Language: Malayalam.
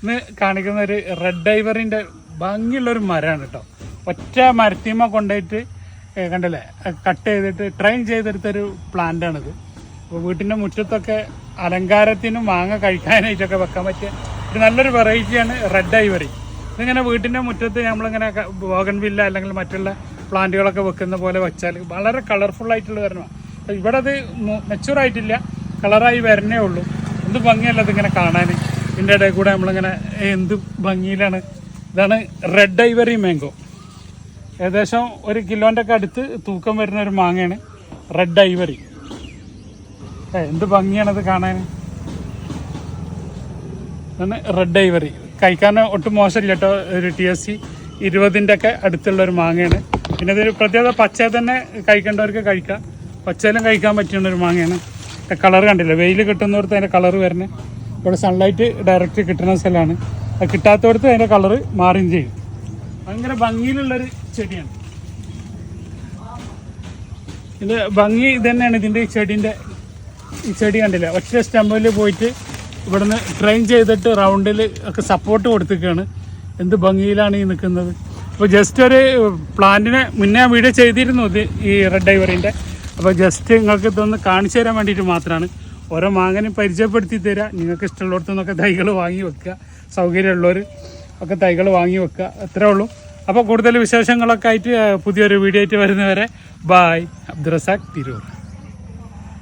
ഇന്ന് കാണിക്കുന്ന ഒരു റെഡ് ഡൈവറിന്റെ ഭംഗിയുള്ള ഒരു മരമാണ് കേട്ടോ ഒറ്റ മരത്തിമ കൊണ്ടുപോയിട്ട് കണ്ടല്ലേ? കട്ട് ചെയ്തിട്ട് ട്രെയിൻ ചെയ്തെടുത്തൊരു പ്ലാന്റ് ആണിത്. അപ്പോൾ വീട്ടിന്റെ മുറ്റത്തൊക്കെ അലങ്കാരത്തിനും മാങ്ങ കഴിക്കാനായിട്ടൊക്കെ വെക്കാൻ പറ്റിയ ഒരു നല്ലൊരു വെറൈറ്റിയാണ് റെഡ് ഡൈവറി ഇതിങ്ങനെ വീട്ടിന്റെ മുറ്റത്ത് നമ്മളിങ്ങനെ ബോഗൻവില്ല അല്ലെങ്കിൽ മറ്റുള്ള പ്ലാന്റുകളൊക്കെ വെക്കുന്ന പോലെ വെച്ചാൽ വളരെ കളർഫുൾ ആയിട്ടുള്ള വരണമാണ് ഇവിടെ അത് മെച്ചൂർ ആയിട്ടില്ല. കളറായി വരണേ ഉള്ളൂ. എന്ത് ഭംഗിയല്ല ഇതിങ്ങനെ കാണാൻ ഇതിന്റെ ഇടയിൽ കൂടെ നമ്മളിങ്ങനെ എന്ത് ഭംഗിയിലാണ്. ഇതാണ് റെഡ് ഐവറി മാംഗോ ഏകദേശം ഒരു കിലോന്റെ ഒക്കെ അടുത്ത് തൂക്കം വരുന്ന ഒരു മാങ്ങയാണ് റെഡ് ഐവറി എന്ത് ഭംഗിയാണ് ഭംഗിയാണത് കാണാൻ? ഇതാണ് റെഡ് ഐവറി കഴിക്കാൻ ഒട്ടും മോശമില്ല കേട്ടോ ഒരു ടി എസ് സി ഇരുപതിന്റെ ഒക്കെ അടുത്തുള്ള ഒരു മാങ്ങയാണ്. പിന്നെ ഇതൊരു പ്രത്യേകത പച്ച തന്നെ കഴിക്കേണ്ടവർക്ക് കഴിക്കാം. പച്ചയിലും കഴിക്കാൻ പറ്റുന്ന ഒരു മാങ്ങയാണ്. കളർ കണ്ടില്ല? വെയിൽ കിട്ടുന്നവർക്ക് അതിന്റെ കളർ വരുന്നത്. ഇവിടെ സൺലൈറ്റ് ഡയറക്റ്റ് കിട്ടുന്ന സ്ഥലമാണ്. അത് കിട്ടാത്തടത്ത് അതിന്റെ കളർ മാറുകയും ചെയ്യും. ഭയങ്കര ഭംഗിയിലുള്ളൊരു ചെടിയാണ്. ഇത് ഭംഗി ഇത് തന്നെയാണ് ഇതിന്റെ ഈ ചെടീന്റെ ഈ ചെടി കണ്ടില്ല? ഒറ്റ സ്റ്റമ്പിൽ പോയിട്ട് ഇവിടുന്ന് ട്രെയിൻ ചെയ്തിട്ട് റൗണ്ടിൽ ഒക്കെ സപ്പോർട്ട് കൊടുത്തിരിക്കുകയാണ്. എന്ത് ഭംഗിയിലാണ് ഈ നിൽക്കുന്നത്? അപ്പോൾ ജസ്റ്റ് ഒരു പ്ലാന്റിനെ മുന്നേ വീഡിയോ ചെയ്തിരുന്നു ഇത് ഈ റെഡ് ഡൈവറിന്റെ അപ്പോൾ ജസ്റ്റ് നിങ്ങൾക്ക് ഇതൊന്ന് കാണിച്ചു തരാൻ വേണ്ടിയിട്ട് മാത്രമാണ്. ഓരോ മാങ്ങനെയും പരിചയപ്പെടുത്തി തരാം. നിങ്ങൾക്ക് ഇഷ്ടമുള്ളിടത്തു നിന്നൊക്കെ തൈകൾ വാങ്ങി വെക്കുക. സൗകര്യമുള്ളവർ ഒക്കെ തൈകൾ വാങ്ങി വെക്കുക. അത്രേ ഉള്ളൂ. അപ്പോൾ കൂടുതൽ വിശേഷങ്ങളൊക്കെ ആയിട്ട് പുതിയൊരു വീഡിയോ ആയിട്ട് വരുന്നവരെ ബായ് അബ്ദുറസാഖ് തിരൂർ.